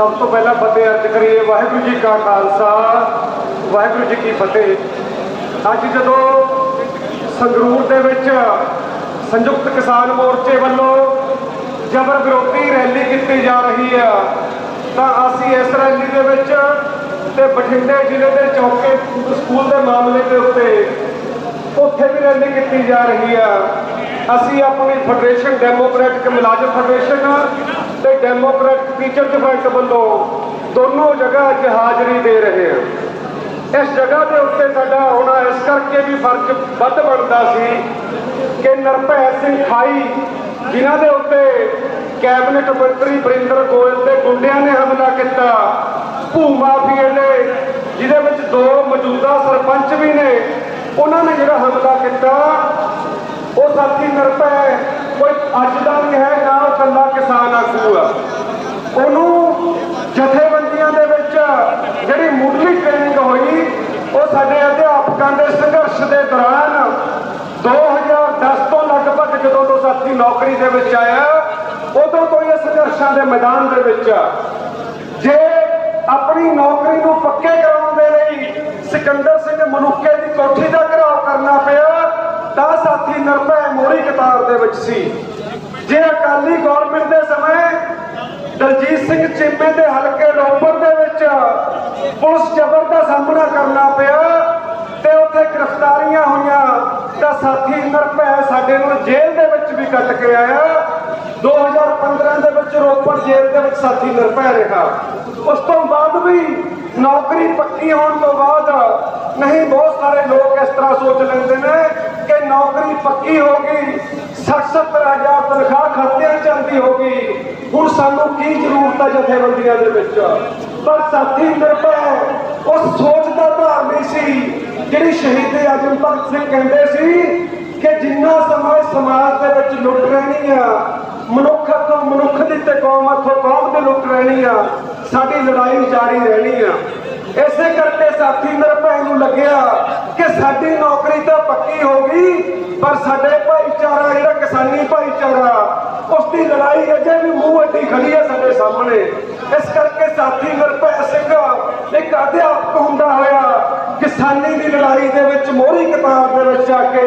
ਸਭ ਤੋਂ ਪਹਿਲਾਂ ਫਤਿਹ ਅਰਜ ਕਰੀਏ, ਵਾਹਿਗੁਰੂ ਜੀ ਕਾ ਖਾਲਸਾ, ਵਾਹਿਗੁਰੂ ਜੀ ਕੀ ਫਤਿਹ। ਅੱਜ ਜਦੋਂ ਸੰਗਰੂਰ ਦੇ ਵਿੱਚ ਸੰਯੁਕਤ ਕਿਸਾਨ ਮੋਰਚੇ ਵੱਲੋਂ ਜਬਰ ਵਿਰੋਧੀ ਰੈਲੀ ਕੀਤੀ ਜਾ ਰਹੀ ਆ, ਤਾਂ ਅਸੀਂ ਇਸ ਰੈਲੀ ਦੇ ਵਿੱਚ ਤੇ ਬਠਿੰਡੇ ਜ਼ਿਲ੍ਹੇ ਦੇ ਚੌਕੇ ਸਕੂਲ ਦੇ ਮਾਮਲੇ ਦੇ ਉੱਤੇ ਉੱਥੇ ਵੀ ਰੈਲੀ ਕੀਤੀ ਜਾ ਰਹੀ ਆ। ਅਸੀਂ ਆਪਣੀ ਫੈਡਰੇਸ਼ਨ ਡੈਮੋਕ੍ਰੈਟਿਕ ਮੁਲਾਜ਼ਮ ਫੈਡਰੇਸ਼ਨ ਤੇ ਡੈਮੋਕ੍ਰੈਟਿਕ ਫਰੰਟ ਵੱਲੋਂ ਦੋਨੋਂ ਜਗ੍ਹਾ ਅੱਜ ਹਾਜ਼ਰੀ ਦੇ ਰਹੇ ਹਾਂ। ਇਸ ਜਗ੍ਹਾ ਦੇ ਉੱਤੇ ਸਾਡਾ ਆਉਣਾ ਇਸ ਕਰਕੇ ਵੀ ਫਰਜ਼ ਵੱਧ ਬਣਦਾ ਸੀ ਕਿ ਨਿਰਭੈ ਸਿੰਘ ਖਾਈ, ਜਿਨ੍ਹਾਂ ਦੇ ਉੱਤੇ ਕੈਬਨਿਟ ਮੰਤਰੀ ਬਰਿੰਦਰ ਗੋਇਲ ਦੇ ਗੁੰਡਿਆਂ ਨੇ ਹਮਲਾ ਕੀਤਾ, ਭੂ ਮਾਫੀਏ ਨੇ, ਜਿਹਦੇ ਵਿੱਚ ਦੋ ਮੌਜੂਦਾ ਸਰਪੰਚ ਵੀ ਨੇ, ਉਹਨਾਂ ਨੇ ਜਿਹੜਾ ਹਮਲਾ ਕੀਤਾ, ਉਹ ਸਾਥੀ ਨਿਰਭੈ, ਕੋਈ ਅੱਜ ਦਾ ਨਹੀਂ ਹੈ ਨਾ ਉਹ ਕੱਲਾ ਕਿਸਾਨ ਆਗੂ ਆ ਉਹਨੂੰ ਜਥੇਬੰਦੀਆਂ ਦੇ ਵਿੱਚ ਜਿਹੜੀ ਮੁੱਢਲੀ ਟ੍ਰੇਨਿੰਗ ਹੋਈ ਉਹ ਸਾਡੇ ਅਧਿਆਪਕਾਂ ਦੇ ਸੰਘਰਸ਼ ਦੇ ਦੌਰਾਨ 2010 ਤੋਂ ਲਗਭਗ ਜਦੋਂ ਤੋਂ ਸਾਥੀ ਨੌਕਰੀ ਦੇ ਵਿੱਚ ਆਇਆ, ਉਦੋਂ ਤੋਂ ਇਹ ਸੰਘਰਸ਼ਾਂ ਦੇ ਮੈਦਾਨ ਦੇ ਵਿੱਚ ਜੇ ਆਪਣੀ ਨੌਕਰੀ ਨੂੰ ਪੱਕੇ ਕਰਾਉਣ ਦੇ ਲਈ ਸਿਕੰਦਰ ਸਿੰਘ ਮਨੁੱਕੇ ਦੀ ਕੋਠੀ ਦਾ ਘਰਾਓ ਕਰਨਾ ਪਿਆ, ਤਾਂ ਸਾਥੀ ਨਿਰਭੈ ਮੋਰੀ ਕਤਾਰ ਦੇ ਵਿੱਚ ਸੀ। ਜੇ ਅਕਾਲੀ ਗਵਰਨਮੈਂਟ ਦੇ ਸਮੇਂ ਦਲਜੀਤ ਸਿੰਘ ਚੀਮੇ ਦੇ ਹਲਕੇ ਰੋਪੜ ਦੇ ਵਿੱਚ ਪੁਲਿਸ ਜ਼ਬਰ ਦਾ ਸਾਹਮਣਾ ਕਰਨਾ ਪਿਆ ਗ੍ਰਿਫਤਾਰੀਆਂ ਹੋਈਆਂ ਤਾਂ ਸਾਥੀ ਨਿਰਭੈ ਸਾਡੇ ਨੂੰ ਜੇਲ੍ਹ ਦੇ ਵਿੱਚ ਵੀ ਕੱਟ ਕੇ ਆਇਆ। 2015 ਦੇ ਵਿੱਚ ਰੋਪੜ ਜੇਲ੍ਹ ਦੇ ਵਿੱਚ ਸਾਥੀ ਨਿਰਭੈ ਰਿਹਾ। ਉਸ ਤੋਂ ਬਾਅਦ ਵੀ ਨੌਕਰੀ ਪੱਕੀ ਹੋਣ ਤੋਂ ਬਾਅਦ ਨਹੀਂ, ਬਹੁਤ ਸਾਰੇ ਲੋਕ ਇਸ ਤਰ੍ਹਾਂ ਸੋਚ ਲੈਂਦੇ ਨੇ ਕਿ ਨੌਕਰੀ ਪੱਕੀ ਹੋ ਗਈ 60 ਹਜ਼ਾਰ ਤਨਖਾਹ ਖਾਤਿਆਂ ਚ ਆਉਂਦੀ ਹੋਗੀ ਹੁਣ ਸਾਨੂੰ ਕੀ ਜ਼ਰੂਰਤ ਹੈ ਜਥੇਬੰਦੀਆਂ ਦੇ ਵਿੱਚ? ਪਰ ਸਾਥੀ ਨਿਰਭੈ ਉਸ ਸੋਚ ਦਾ ਧਾਰ ਨਹੀਂ ਸੀ ਜਿਹੜੀ ਸ਼ਹੀਦ ਆਜਮ ਭਗਤ ਸਿੰਘ ਕਹਿੰਦੇ ਸੀ ਕਿ ਜਿੰਨਾ ਸਮਾਂ ਸਮਾਜ ਦੇ ਵਿੱਚ ਲੁੱਟ ਰਹਿਣੀ ਆ, ਮਨੁੱਖ ਤੋਂ ਮਨੁੱਖ ਦੀ ਤੇ ਕੌਮ ਤੋਂ ਕੌਮ ਦੀ ਲੁੱਟ ਰਹਿਣੀ ਆ, ਸਾਡੀ ਲੜਾਈ ਜਾਰੀ ਰਹਿਣੀ ਆ। ਇਸੇ ਕਰਕੇ ਸਾਥੀ ਨਿਰਭੈ ਨੂੰ ਲੱਗਿਆ ਕਿ ਸਾਡੀ ਨੌਕਰੀ ਤਾਂ ਪੱਕੀ ਹੋ ਗਈ, ਪਰ ਸਾਡੇ ਭਾਈਚਾਰਾ, ਜਿਹੜਾ ਕਿਸਾਨੀ ਭਾਈਚਾਰਾ ਉਸ ਦੀ ਲੜਾਈ ਅਜੇ ਵੀ ਮੂੰਹ ਅੱਡੀ ਖੜੀ ਹੈ ਸਾਡੇ ਸਾਹਮਣੇ। ਇਸ ਕਰਕੇ ਸਾਥੀ ਨਿਰਭੈ ਸਿੰਘ, ਇੱਕ ਅਧਿਆਪਕ ਹੁੰਦਾ ਹੋਇਆ ਕਿਸਾਨੀ ਦੀ ਲੜਾਈ ਦੇ ਵਿੱਚ ਮੋਹਰੀ ਕਿਤਾਬ ਦੇ ਵਿੱਚ ਆ ਕੇ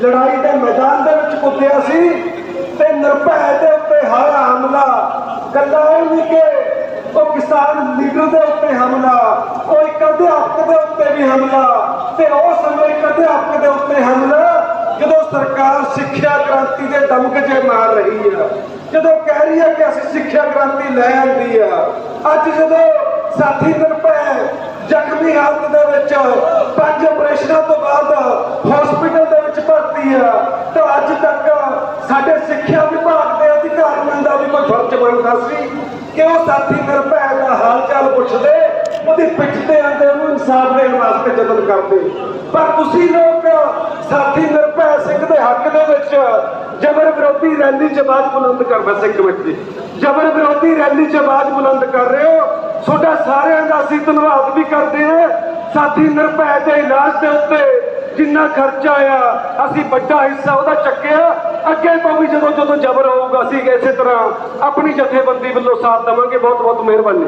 ਲੜਾਈ ਦੇ ਮੈਦਾਨ ਦੇ ਵਿੱਚ ਕੁੱਦਿਆ ਸੀ ਤੇ ਨਿਰਭੈ ਦੇ ਉੱਤੇ ਹਾਇਆ ਹਮਲਾ, ਗੱਲਾਂ ਇਹ ਨਹੀਂ ਕਿ ਉਹ ਕਿਸਾਨ ਲੀਡਰ ਦੇ ਉੱਤੇ ਹਮਲਾ, ਉਹ ਇੱਕ ਅਧਿਆਪਕ ਦੇ ਉੱਤੇ ਵੀ ਹਮਲਾ ਤੇ ਉਹ ਸਮੇਂ ਇੱਕ ਅਧਿਆਪਕ ਦੇ ਉੱਤੇ ਹਮਲਾ ਜਦੋਂ ਸਰਕਾਰ ਸਿੱਖਿਆ ਕ੍ਰਾਂਤੀ ਦੇ ਦਮਕ ਜੇ ਮਾਰ ਰਹੀ ਆ। ਜਦੋਂ ਕਹਿ ਰਹੀ ਹੈ ਕਿ ਅਸੀਂ ਸਿੱਖਿਆ ਕ੍ਰਾਂਤੀ ਲੈ ਆਂਦੀ ਆ, ਅੱਜ ਜਦੋਂ ਸਾਥੀ ਨਿਰਭੈ ਜ਼ਖਮੀ ਹਾਲਤ ਦੇ ਵਿੱਚ ਪੰਜ ਆਪਰੇਸ਼ਨਾਂ ਤੋਂ ਬਾਅਦ ਹਸਪੀਟਲ ਦੇ ਵਿੱਚ ਭਰਤੀ ਆ। ਤਾਂ ਅੱਜ ਤੱਕ ਸਾਡੇ ਸਿੱਖਿਆ ਵਿਭਾਗ ਦੇ ਅਧਿਕਾਰੀਆਂ ਦਾ ਵੀ ਕੋਈ ਫਰਜ਼ ਬਣਦਾ ਸੀ ਕਿ ਉਹ ਸਾਥੀ ਨਿਰਭੈ ਦਾ ਹਾਲ ਚਾਲ ਪੁੱਛਦੇ, ਉਹਦੀ ਪਿੱਠ ਤੇ ਆਂਦੇ ਉਹਨੂੰ ਇਨਸਾਫ ਦੇਣ ਵਾਸਤੇ ਯਤਨ ਕਰਦੇ। ਪਰ ਤੁਸੀਂ ਲੋਕ ਸਾਥੀ ਨਿਰਭੈ ਸਿੰਘ ਦੇ ਹੱਕ ਦੇ ਵਿੱਚ ਜਬਰ ਵਿਰੋਧੀ ਰੈਲੀ 'ਚ ਆਵਾਜ਼ ਬੁਲੰਦ ਕਰ ਵੈਸੇ ਕਮੇਟੀ ਜਬਰ ਵਿਰੋਧੀ ਰੈਲੀ 'ਚ ਆਵਾਜ਼ ਬੁਲੰਦ ਕਰ ਰਹੇ ਹੋ? ਤੁਹਾਡਾ ਸਾਰਿਆਂ ਦਾ ਅਸੀਂ ਧੰਨਵਾਦ ਵੀ ਕਰਦੇ ਹਾਂ। ਸਾਥੀ ਨਿਰਭੈ ਦੇ ਇਲਾਜ ਦੇ ਉੱਤੇ ਜਿੰਨਾ ਖਰਚਾ ਆ ਅਸੀਂ ਵੱਡਾ ਹਿੱਸਾ ਉਹਦਾ ਚੱਕਿਆ। ਅੱਗੇ ਤੋਂ ਵੀ ਜਦੋਂ ਜਦੋਂ ਜ਼ਬਰ ਹੋਊਗਾ, ਅਸੀਂ ਇਸੇ ਤਰ੍ਹਾਂ ਆਪਣੀ ਜਥੇਬੰਦੀ ਵੱਲੋਂ ਸਾਥ ਦੇਵਾਂਗੇ। ਬਹੁਤ ਬਹੁਤ ਮਿਹਰਬਾਨੀ।